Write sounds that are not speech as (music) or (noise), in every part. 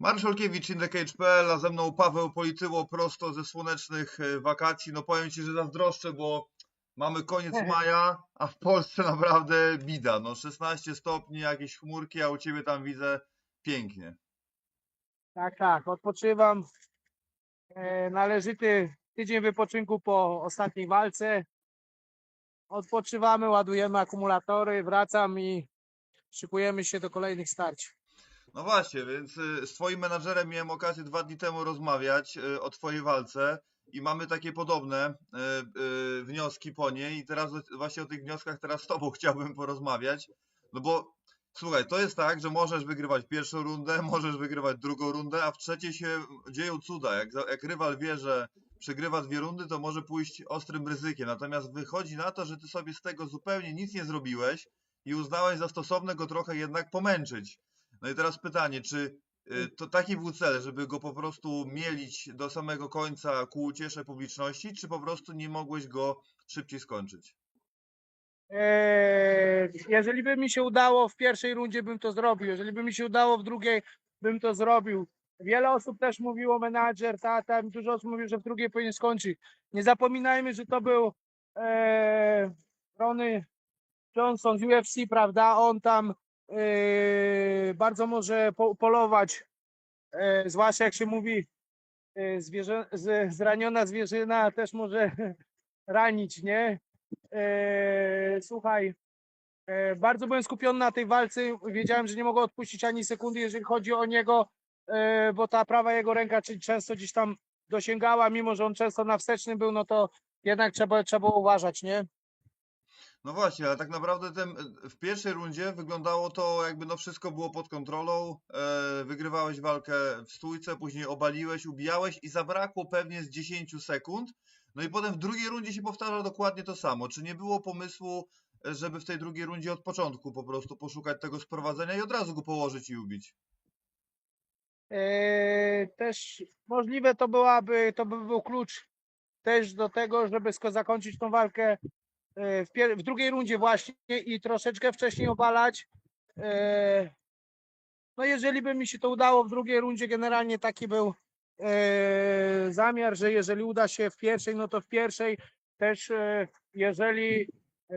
Marszałkiewicz, InTheCage.pl, a ze mną Paweł Polityło prosto ze słonecznych e, wakacji. No powiem Ci, że zazdroszczę, bo mamy koniec maja, a w Polsce naprawdę bida. No 16 stopni, jakieś chmurki, a u Ciebie tam widzę pięknie. Tak, tak, odpoczywam. E, należyty tydzień wypoczynku po ostatniej walce. Odpoczywamy, ładujemy akumulatory, wracam i szykujemy się do kolejnych starć. No właśnie, więc y, z Twoim menadżerem miałem okazję dwa dni temu rozmawiać y, o Twojej walce i mamy takie podobne y, wnioski po niej i teraz właśnie o tych wnioskach teraz z Tobą (laughs) chciałbym porozmawiać, no bo słuchaj, to jest tak, że możesz wygrywać pierwszą rundę, (laughs) możesz wygrywać drugą rundę, a w trzeciej się dzieją cuda. Jak, jak rywal wie, że przegrywa dwie rundy, to może pójść ostrym ryzykiem, natomiast wychodzi na to, że Ty sobie z tego zupełnie nic nie zrobiłeś i uznałeś za stosowne go trochę jednak pomęczyć. No i teraz pytanie, czy y, to taki był cel, żeby go po prostu mielić do samego końca ku uciesze publiczności, czy po prostu nie mogłeś go szybciej skończyć? Eee, jeżeli by mi się udało w pierwszej rundzie, bym to zrobił. Jeżeli by mi się udało w drugiej, bym to zrobił. Wiele osób też mówiło, menadżer, tata, dużo osób mówiło, że w drugiej powinien skończyć. Nie zapominajmy, że to był eee, Rony Johnson z UFC, prawda? On tam bardzo może po, polować, eee, zwłaszcza jak się mówi, eee, zwierzę, zraniona zwierzyna też może (laughs) ranić, nie? Słuchaj, bardzo byłem skupiony na tej walce. Wiedziałem, że nie mogę odpuścić ani sekundy, jeżeli chodzi o niego, bo ta prawa jego ręka często gdzieś tam dosięgała, mimo że on często na wstecznym był, no to jednak trzeba, trzeba uważać, nie? No właśnie, ale tak naprawdę ten, w pierwszej rundzie wyglądało to jakby no wszystko było pod kontrolą, e, wygrywałeś walkę w stójce, później obaliłeś, ubijałeś i zabrakło pewnie z 10 sekund, no i potem w drugiej rundzie się powtarza dokładnie to samo. Czy nie było pomysłu, e, żeby w tej drugiej rundzie od początku po prostu poszukać tego sprowadzenia i od razu go położyć i ubić? E, też możliwe to byłaby, to by był klucz też do tego, żeby zakończyć tą walkę w, pier- w drugiej rundzie właśnie i troszeczkę wcześniej obalać. E, No jeżeli by mi się to udało w drugiej rundzie, generalnie taki był e, zamiar, że jeżeli uda się w pierwszej, no to w pierwszej też e, jeżeli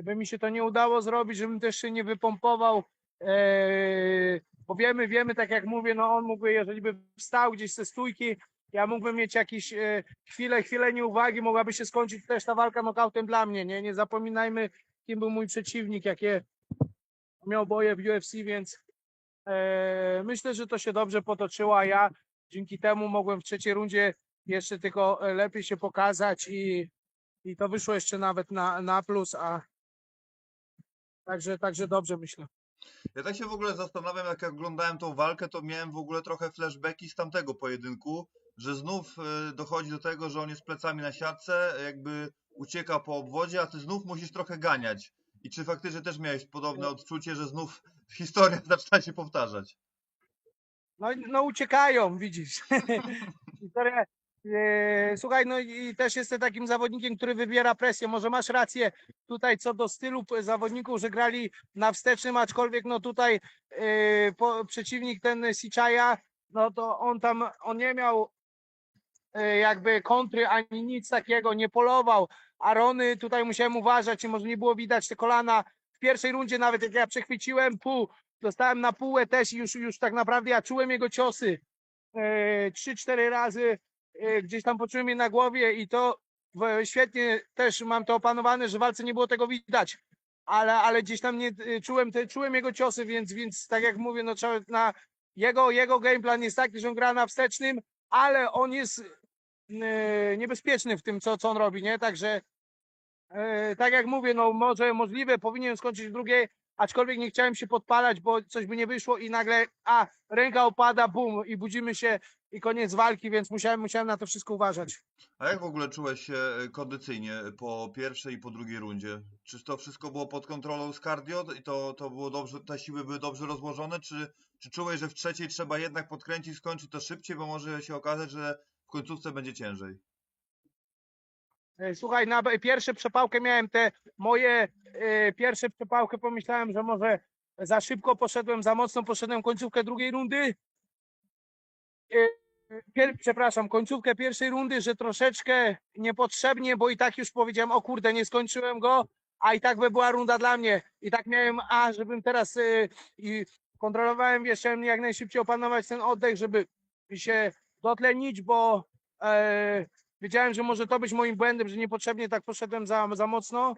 by mi się to nie udało zrobić, żebym też się nie wypompował, e, bo wiemy, wiemy, tak jak mówię, no on mógłby, jeżeli by wstał gdzieś ze stójki, ja mógłbym mieć jakieś e, chwilę, chwilę nieuwagi, mogłaby się skończyć też ta walka nokautem dla mnie, nie? Nie zapominajmy, kim był mój przeciwnik, jakie miał boje w UFC, więc e, myślę, że to się dobrze potoczyło, a ja dzięki temu mogłem w trzeciej rundzie jeszcze tylko e, lepiej się pokazać i, i to wyszło jeszcze nawet na, na plus, a także, także dobrze myślę. Ja tak się w ogóle zastanawiam, jak oglądałem tą walkę, to miałem w ogóle trochę flashbacki z tamtego pojedynku, że znów y, dochodzi do tego, że on jest plecami na siatce, jakby ucieka po obwodzie, a ty znów musisz trochę ganiać. I czy faktycznie też miałeś podobne odczucie, że znów (laughs) historia zaczyna się powtarzać? No, no uciekają, widzisz. (laughs) Historia, e, Słuchaj, no i też jestem takim zawodnikiem, który wybiera presję. Może masz rację tutaj co do stylu zawodników, że grali na wstecznym, aczkolwiek no tutaj e, po, przeciwnik ten Siczaja, no to on tam, on nie miał e, jakby kontry ani nic takiego, nie polował. A Rony tutaj musiałem uważać, może nie było widać te kolana. W pierwszej rundzie nawet jak ja przechwyciłem pół, dostałem na półę też i już, już tak naprawdę ja czułem jego ciosy e, trzy, cztery razy e, gdzieś tam poczułem je na głowie i to świetnie też mam to opanowane, że w walce nie było tego widać. Ale, ale gdzieś tam nie e, czułem, te, czułem jego ciosy, więc, więc tak jak mówię, no trzeba na jego, jego gameplan jest taki, że on gra na wstecznym, ale on jest e, niebezpieczny w tym, co, co on robi, nie? Także e, tak jak mówię, no może możliwe, powinien skończyć w drugiej, aczkolwiek nie chciałem się podpalać, bo coś by nie wyszło i nagle, a ręka opada, bum, i budzimy się i koniec walki, więc musiałem, musiałem na to wszystko uważać. A jak w ogóle czułeś się y, kondycyjnie po pierwszej i po drugiej rundzie? Czy to wszystko było pod kontrolą z cardio i to, to było dobrze, te siły były dobrze rozłożone, czy, czy czułeś, że w trzeciej trzeba jednak podkręcić, skończyć to szybciej, bo może się okazać, że końcówce będzie ciężej? E, Słuchaj, na pierwsze przepałkę miałem te moje e, pierwsze przepałkę, pomyślałem, że może za szybko poszedłem, za mocno poszedłem końcówkę drugiej rundy, y, pier, przepraszam, końcówkę pierwszej rundy, że troszeczkę niepotrzebnie, bo i tak już powiedziałem, o kurde, nie skończyłem go, a i tak by była runda dla mnie. I tak miałem, a żebym teraz y, i kontrolowałem, wiesz, jak najszybciej opanować ten oddech, żeby się dotlenić, bo e, wiedziałem, że może to być moim błędem, że niepotrzebnie tak poszedłem za, za mocno.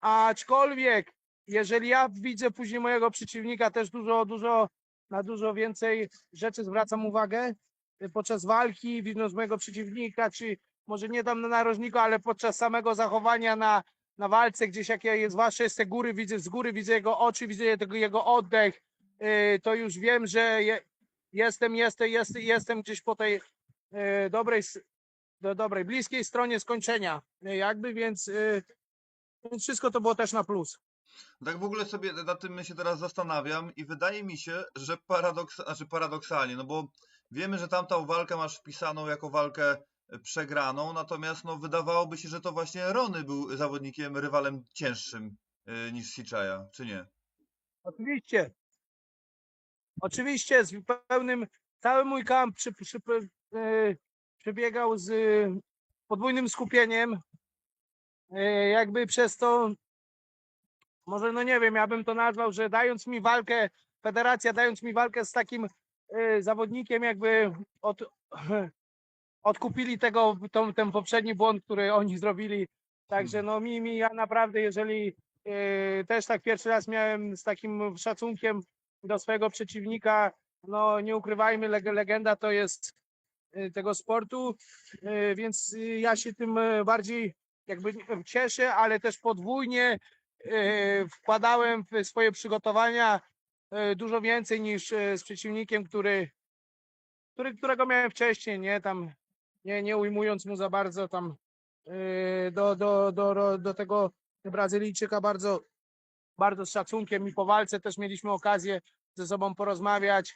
Aczkolwiek, jeżeli ja widzę później mojego przeciwnika, też dużo, dużo, na dużo więcej rzeczy zwracam uwagę y, podczas walki, widząc mojego przeciwnika, czy może nie tam na narożniku, ale podczas samego zachowania na, na walce, gdzieś jak ja jest, jest te góry, widzę z góry, widzę jego oczy, widzę jego oddech, y, to już wiem, że jestem, jestem, jestem, jestem gdzieś po tej y, dobrej, do dobrej, bliskiej stronie skończenia, y, jakby, więc, y, więc wszystko to było też na plus. Tak w ogóle sobie nad tym się teraz zastanawiam i wydaje mi się, że paradoks, znaczy paradoksalnie, no bo wiemy, że tamtą walkę masz wpisaną jako walkę e, przegraną, natomiast no wydawałoby się, że to właśnie Rony był zawodnikiem, rywalem cięższym e, niż Sichaya, czy nie? Oczywiście. Oczywiście, z pełnym, cały mój kamp przy, przy, e, przebiegał z e, podwójnym skupieniem. E, jakby przez to, może no nie wiem, ja bym to nazwał, że dając mi walkę, federacja dając mi walkę z takim zawodnikiem, jakby od, (clears throat) odkupili tego, tą, ten poprzedni błąd, który oni zrobili. Także no mi, mi ja naprawdę, jeżeli też tak pierwszy raz miałem z takim szacunkiem do swojego przeciwnika, no nie ukrywajmy, leg- legenda to jest e, tego sportu, e, więc e, ja się tym bardziej jakby cieszę, ale też podwójnie wkładałem w swoje przygotowania dużo więcej niż z przeciwnikiem, który, który którego miałem wcześniej, nie? Tam nie, nie ujmując mu za bardzo tam do, do, do, do tego Brazylijczyka bardzo, bardzo z szacunkiem i po walce też mieliśmy okazję ze sobą porozmawiać.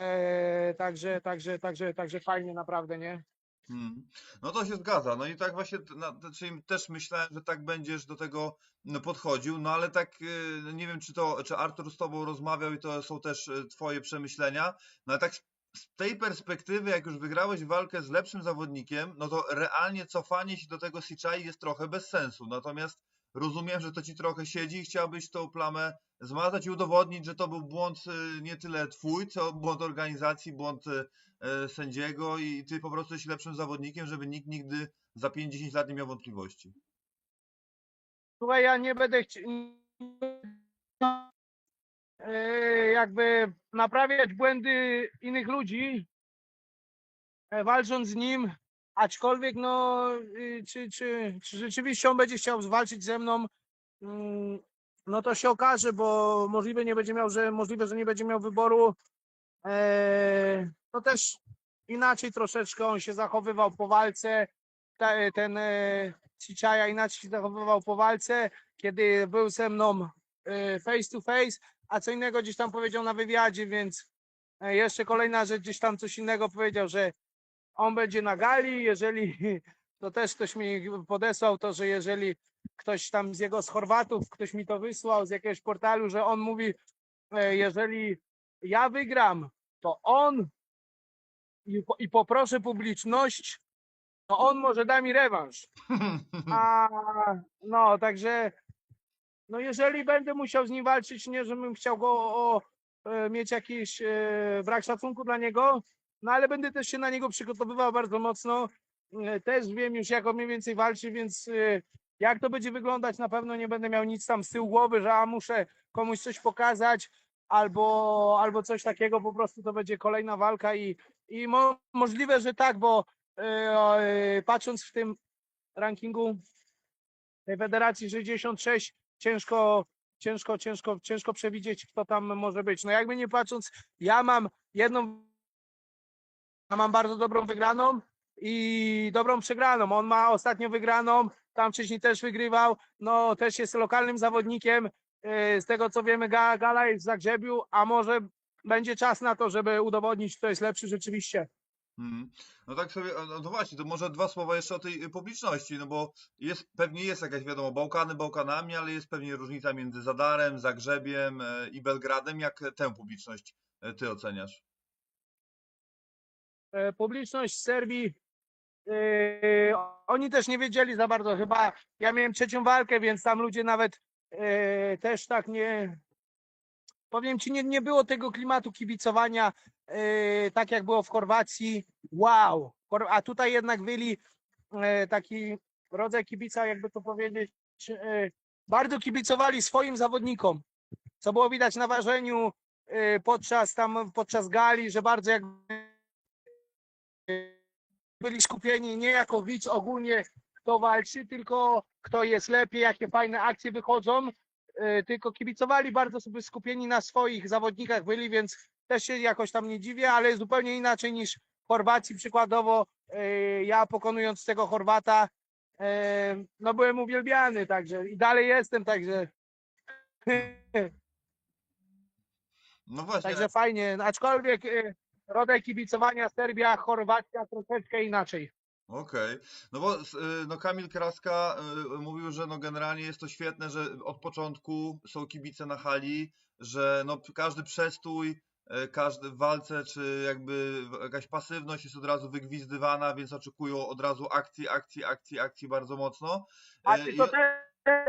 E, także, także, także, także fajnie naprawdę, nie? Hmm. No to się zgadza. No i tak właśnie na, czyli też myślałem, że tak będziesz do tego no, podchodził, no ale tak y, nie wiem, czy to, czy Artur z tobą rozmawiał i to są też y, twoje przemyślenia, no ale tak z, z tej perspektywy, jak już wygrałeś walkę z lepszym zawodnikiem, no to realnie cofanie się do tego Sichai jest trochę bez sensu. Natomiast rozumiem, że to ci trochę siedzi i chciałbyś tą plamę zmazać i udowodnić, że to był błąd y, nie tyle twój, co błąd organizacji, błąd y, e, sędziego i ty po prostu jesteś lepszym zawodnikiem, żeby nikt nigdy za 5-10 lat nie miał wątpliwości. Słuchaj, ja nie będę chciał jakby naprawiać błędy innych ludzi, e, walcząc z nim, aczkolwiek no, y, czy, czy, czy rzeczywiście on będzie chciał zwalczyć ze mną, mm, no to się okaże, bo możliwe nie będzie miał, że możliwe, że nie będzie miał wyboru. No też inaczej troszeczkę on się zachowywał po walce. Ten e, inaczej się zachowywał po walce, kiedy był ze mną e, face to face, a co innego gdzieś tam powiedział na wywiadzie, więc e, jeszcze kolejna rzecz, gdzieś tam coś innego powiedział, że on będzie na gali, jeżeli (laughs) to też ktoś mi podesłał to, że jeżeli ktoś tam z jego z Chorwatów, ktoś mi to wysłał z jakiegoś portalu, że on mówi, e, jeżeli ja wygram, to on i, i poproszę publiczność, to on może da mi rewanż. (laughs) A no, także no jeżeli będę musiał z nim walczyć, nie żebym chciał go o, e, mieć jakiś e, brak szacunku dla niego, no ale będę też się na niego przygotowywał bardzo mocno. E, też wiem już jak on mniej więcej walczy, więc e, jak to będzie wyglądać, na pewno nie będę miał nic tam z tyłu głowy, że a muszę komuś coś pokazać albo, albo coś takiego, po prostu to będzie kolejna walka i, i mo, możliwe, że tak, bo e, patrząc w tym rankingu tej federacji 66 ciężko, ciężko, ciężko, ciężko przewidzieć, kto tam może być. No jakby nie patrząc, ja mam jedną, mam bardzo dobrą wygraną i dobrą przegraną. On ma ostatnio wygraną, tam wcześniej też wygrywał, no też jest lokalnym zawodnikiem. Yy, Z tego co wiemy, Ga- Gala jest w Zagrzebiu, a może będzie czas na to, żeby udowodnić, kto jest lepszy rzeczywiście. Mhm. No tak sobie, no to właśnie, to może dwa słowa jeszcze o tej y, publiczności, no bo jest, pewnie jest jakaś, wiadomo, Bałkany Bałkanami, ale jest pewnie różnica między Zadarem, Zagrzebiem e, i Belgradem. Jak tę publiczność e, ty oceniasz? E, publiczność Serbii, e, oni też nie wiedzieli za bardzo. Chyba ja miałem trzecią walkę, więc tam ludzie nawet e, też tak nie. Powiem ci, nie, nie było tego klimatu kibicowania, tak jak było w Chorwacji. Wow! A tutaj jednak byli taki rodzaj kibica, jakby to powiedzieć, bardzo kibicowali swoim zawodnikom, co było widać na ważeniu podczas tam, podczas gali, że bardzo jakby byli skupieni nie jako widz ogólnie kto walczy, tylko kto jest lepiej, jakie fajne akcje wychodzą, e, tylko kibicowali bardzo sobie skupieni na swoich zawodnikach byli, więc też się jakoś tam nie dziwię, ale zupełnie inaczej niż w Chorwacji przykładowo. E, ja pokonując tego Chorwata e, no byłem uwielbiany także i dalej jestem, także (laughs) No właśnie, także fajnie, aczkolwiek rodzaj kibicowania Serbia, Chorwacja troszeczkę inaczej. Okej, no bo y, no Kamil Kraska y, mówił, że no generalnie jest to świetne, że od początku są kibice na hali, że no każdy przestój, y, każdy w walce, czy jakby jakaś pasywność jest od razu wygwizdywana, więc oczekują od razu akcji, akcji, akcji, akcji bardzo mocno. A Y, ty i- to też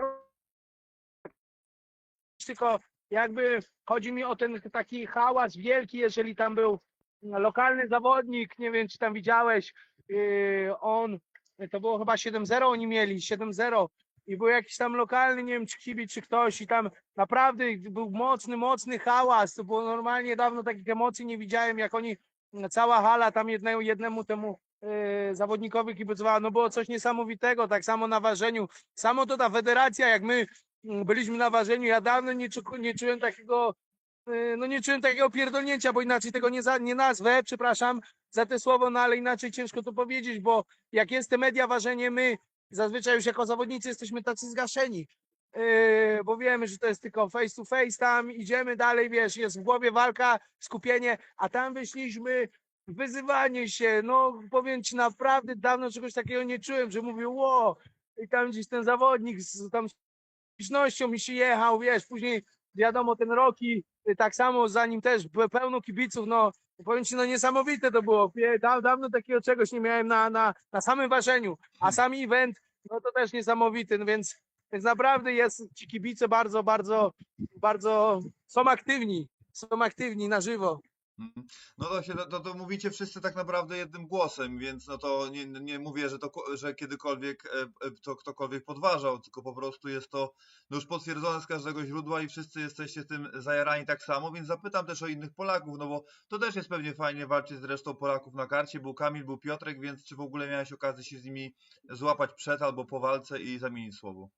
tylko jakby chodzi mi o ten taki hałas wielki, jeżeli tam był lokalny zawodnik, nie wiem czy tam widziałeś, yy, on, to było chyba 7-0 oni mieli, 7-0 i był jakiś tam lokalny, nie wiem czy kibic, czy ktoś i tam naprawdę był mocny, mocny hałas, to było normalnie, dawno takich emocji nie widziałem, jak oni, cała hala tam jednemu, jednemu temu yy, zawodnikowi kibicowała, no było coś niesamowitego, tak samo na ważeniu, samo to ta federacja, jak my mm, byliśmy na ważeniu, ja dawno nie, czu, nie czułem takiego, no nie czułem takiego pierdolnięcia, bo inaczej tego nie, za, nie nazwę, przepraszam za te słowo, no ale inaczej ciężko to powiedzieć, bo jak jest te media ważenie, my zazwyczaj już jako zawodnicy jesteśmy tacy zgaszeni, yy, bo wiemy, że to jest tylko face to face, tam idziemy dalej, wiesz, jest w głowie walka, skupienie, a tam wyszliśmy wyzywanie się, no powiem ci naprawdę dawno czegoś takiego nie czułem, że mówię, ło, i tam gdzieś ten zawodnik z tam publicznością mi się jechał, wiesz, później wiadomo ten Roki, y, tak samo za nim też było pełno kibiców, no powiem ci, no niesamowite to było, da, dawno takiego czegoś nie miałem na, na, na samym ważeniu, a sam event, no to też niesamowity, no więc, więc naprawdę jest, ci kibice bardzo, bardzo, bardzo są aktywni, są aktywni na żywo. Mhm. No to, się, to, to mówicie wszyscy tak naprawdę jednym głosem, więc no to nie, nie mówię, że, to, że kiedykolwiek e, e, to ktokolwiek podważał, tylko po prostu jest to no już potwierdzone z każdego źródła i wszyscy jesteście tym zajarani tak samo, więc zapytam też o innych Polaków, no bo to też jest pewnie fajnie walczyć z resztą Polaków na karcie, był Kamil, był Piotrek, więc czy w ogóle miałeś okazję się z nimi złapać przed albo po walce i zamienić słowo?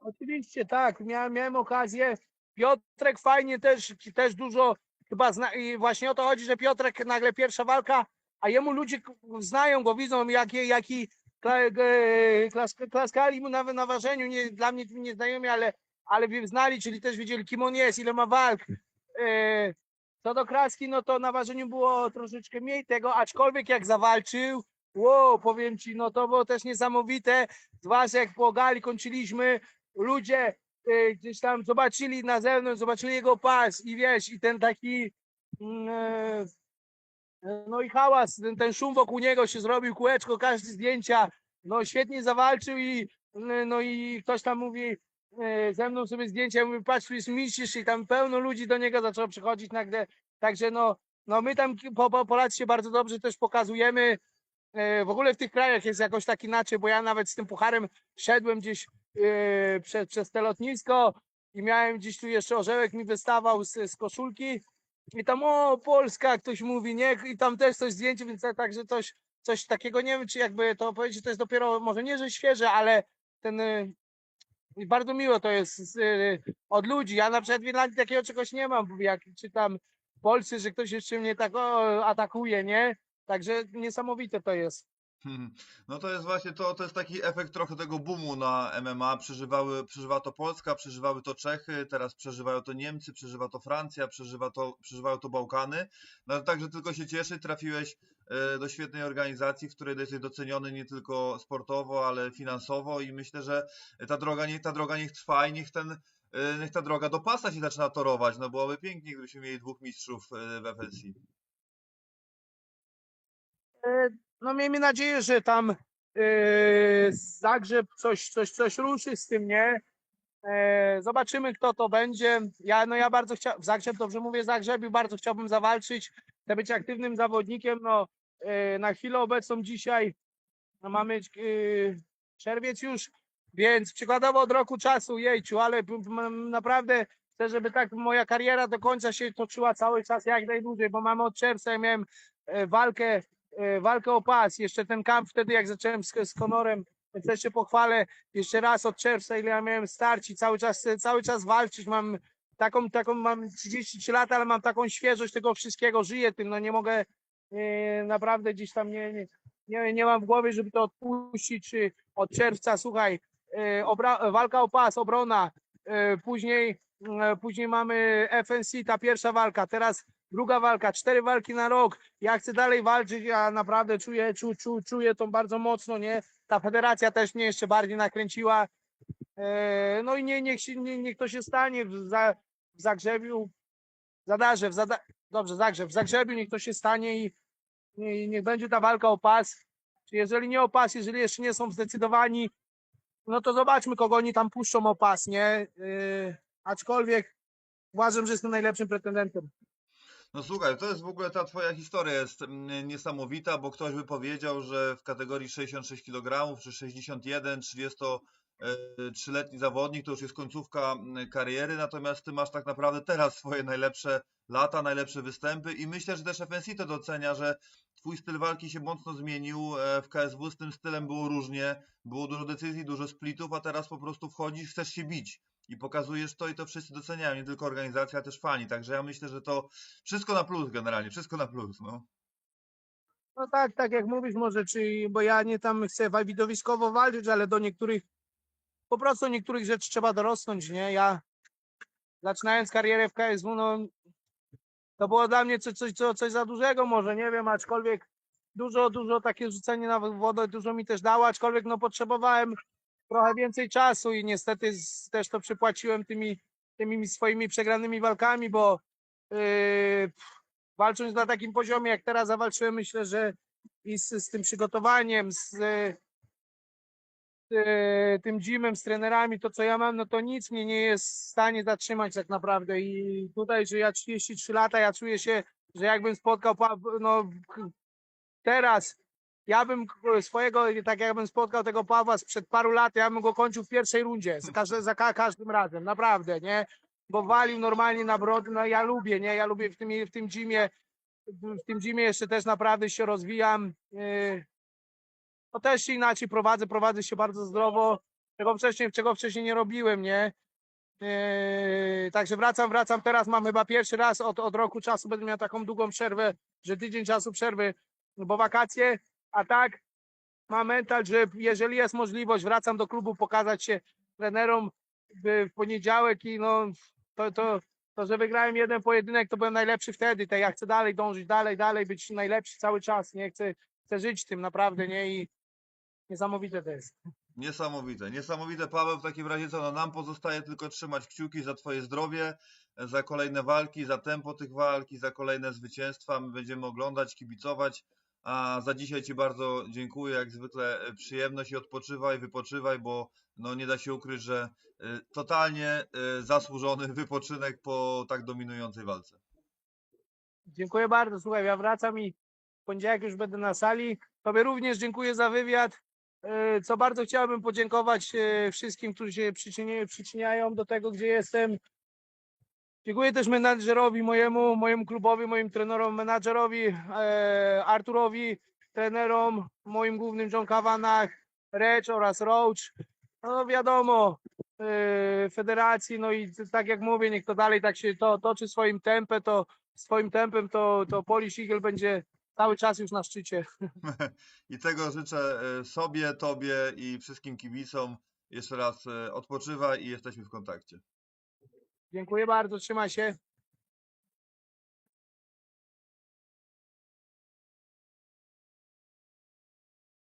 Oczywiście tak, miałem, miałem okazję. Piotrek fajnie też, też dużo chyba zna i właśnie o to chodzi, że Piotrek nagle pierwsza walka, a jemu ludzie znają go, widzą jaki, jaki klas, klaskali mu nawet na ważeniu, nie, dla mnie nieznajomi, ale, ale znali, czyli też wiedzieli kim on jest, ile ma walk. E, co do klaski, no to na ważeniu było troszeczkę mniej tego, aczkolwiek jak zawalczył, wow, powiem ci, no to było też niesamowite, zwłaszcza jak po gali kończyliśmy, ludzie gdzieś tam zobaczyli na zewnątrz, zobaczyli jego pas i wiesz, i ten taki mm, e, no i hałas, ten, ten szum wokół niego się zrobił, kółeczko, każdy zdjęcia, no świetnie zawalczył i no i ktoś tam mówi e, ze mną sobie zdjęcia, ja mówię, patrz, tu jest mistrz i tam pełno ludzi do niego zaczęło przychodzić nagle, także no, no my tam po, po, Polacy się bardzo dobrze też pokazujemy, E, w ogóle w tych krajach jest jakoś tak inaczej, bo ja nawet z tym pucharem szedłem gdzieś e, przez, przez te lotnisko i miałem gdzieś tu jeszcze orzełek mi wystawał z, z koszulki i tam o Polska ktoś mówi, nie? I tam też coś zdjęcie, więc tak- także coś, coś takiego, nie wiem czy jakby to powiedzieć, to jest dopiero może nie, że świeże, ale ten e, bardzo miło to jest e, od ludzi. Ja na przykład w Irlandii takiego czegoś nie mam, jak czytam w Polsce, że ktoś jeszcze mnie tak o, atakuje, nie? Także niesamowite to jest. (laughs) No to jest właśnie to, to jest taki efekt trochę tego boomu na MMA. Przeżywały, przeżywa to Polska, przeżywały to Czechy, teraz przeżywają to Niemcy, przeżywa to Francja, przeżywa to, przeżywają to Bałkany. No także tylko się cieszę, trafiłeś e, do świetnej organizacji, w której jesteś doceniony nie tylko sportowo, ale finansowo i myślę, że ta droga, niech ta droga niech trwa i niech ten e, niech ta droga do pasa się zaczyna torować, no byłoby pięknie, gdybyśmy mieli dwóch mistrzów e, w FLC. No miejmy nadzieję, że tam e, Zagrzeb coś, coś, coś ruszy z tym, nie? E, Zobaczymy, kto to będzie. Ja, no ja bardzo chciałem, Zagrzeb, dobrze mówię, Zagrzebiu, bardzo chciałbym zawalczyć, chcę być aktywnym zawodnikiem, no e, na chwilę obecną dzisiaj no, mamy e, czerwiec już, więc przykładowo od roku czasu, jejciu, ale naprawdę chcę, żeby tak moja kariera do końca się toczyła cały czas jak najdłużej, bo mamy od czerwca, ja miałem e, walkę, walkę o pas, jeszcze ten kamp wtedy jak zacząłem z, z Konorem, też się pochwalę jeszcze raz od czerwca, ile ja miałem starci, cały czas, cały czas walczyć, mam taką, taką, mam 33 lata, ale mam taką świeżość tego wszystkiego, żyję tym, no nie mogę e, naprawdę gdzieś tam nie, nie, nie, nie mam w głowie, żeby to odpuścić, czy od czerwca, słuchaj, e, obra- walka o pas, obrona, e, później, e, później mamy FNC, ta pierwsza walka, teraz druga walka, cztery walki na rok, ja chcę dalej walczyć, ja naprawdę czuję, czu, czu, czuję to bardzo mocno, nie, ta federacja też mnie jeszcze bardziej nakręciła, e, no i nie, niech, się, nie, niech to się stanie. W, za, w Zagrzebiu, w Zadarze, w Zada- dobrze, Zagrzeb, w Zagrzebiu niech to się stanie i, i niech będzie ta walka o pas, jeżeli nie o pas, jeżeli jeszcze nie są zdecydowani, no to zobaczmy, kogo oni tam puszczą o pas, nie? Yy, aczkolwiek uważam, że jestem najlepszym pretendentem. No słuchaj, to jest w ogóle ta twoja historia jest mm, niesamowita, bo ktoś by powiedział, że w kategorii 66 kg czy 61, 33-letni zawodnik to już jest końcówka mm, kariery, natomiast ty masz tak naprawdę teraz swoje najlepsze lata, najlepsze występy i myślę, że też FNC to docenia, że twój styl walki się mocno zmienił. e, W KSW z tym stylem było różnie, było dużo decyzji, dużo splitów, a teraz po prostu wchodzisz, chcesz się bić i pokazujesz to i to wszyscy doceniają, nie tylko organizacja, ale też fani. Także ja myślę, że to wszystko na plus generalnie, wszystko na plus. No. No tak, tak jak mówisz może, czy, bo ja nie tam chcę widowiskowo walczyć, ale do niektórych, po prostu niektórych rzeczy trzeba dorosnąć, nie? Ja zaczynając karierę w KSW, no to było dla mnie coś, coś, co- coś za dużego może, nie wiem, aczkolwiek dużo, dużo takie rzucenie na wodę dużo mi też dało, aczkolwiek no potrzebowałem trochę więcej czasu i niestety z, też to przypłaciłem tymi, tymi swoimi przegranymi walkami, bo yy, walcząc na takim poziomie, jak teraz zawalczyłem, myślę, że i z, z tym przygotowaniem, z, e, tym gymem, z trenerami, to co ja mam, no to nic mnie nie jest w stanie zatrzymać tak naprawdę. I tutaj, że ja 33 lata, ja czuję się, że jakbym spotkał, no teraz, ja bym k- swojego, tak jakbym spotkał tego Pawła sprzed paru lat, ja bym go kończył w pierwszej rundzie, za, każde, za ka- każdym razem, naprawdę, nie? Bo walił normalnie na brody, no ja lubię, nie? Ja lubię w tym, w tym gymie, w tym gymie jeszcze też naprawdę się rozwijam. Yy, No też się inaczej prowadzę, prowadzę się bardzo zdrowo, czego wcześniej, czego wcześniej nie robiłem, nie? Yy, Także wracam, wracam. Teraz mam chyba pierwszy raz od, od roku czasu będę miał taką długą przerwę, że tydzień czasu przerwy, bo wakacje, a tak mam mental, że jeżeli jest możliwość, wracam do klubu, pokazać się trenerom w poniedziałek i no to, to, to, że wygrałem jeden pojedynek, to byłem najlepszy wtedy. To ja chcę dalej dążyć, dalej, dalej być najlepszy cały czas. Nie chcę, chcę żyć tym naprawdę, nie? I niesamowite to jest. Niesamowite, niesamowite Paweł, w takim razie co, no nam pozostaje tylko trzymać kciuki za twoje zdrowie, za kolejne walki, za tempo tych walk i za kolejne zwycięstwa. My będziemy oglądać, kibicować, a za dzisiaj ci bardzo dziękuję, jak zwykle e, przyjemność i odpoczywaj, wypoczywaj, bo no nie da się ukryć, że e, totalnie e, zasłużony (laughs) wypoczynek po tak dominującej walce. Dziękuję bardzo. Słuchaj, ja wracam i w poniedziałek już będę na sali. Tobie również dziękuję za wywiad. Co bardzo chciałbym podziękować wszystkim, którzy się przyczyni- przyczyniają do tego, gdzie jestem. Dziękuję też menadżerowi mojemu, mojemu klubowi, moim trenerom, menadżerowi, e, Arturowi, trenerom, moim głównym John Kavanagh, Recz oraz Roach. No wiadomo, e, federacji, no i tak jak mówię, niech to dalej tak się to toczy swoim tempem, to swoim tempem, to, to Polish Eagle będzie cały czas już na szczycie. (laughs) I tego życzę e, sobie, tobie i wszystkim kibicom. Jeszcze raz e, odpoczywaj i jesteśmy w kontakcie. Dziękuję bardzo, trzymaj się.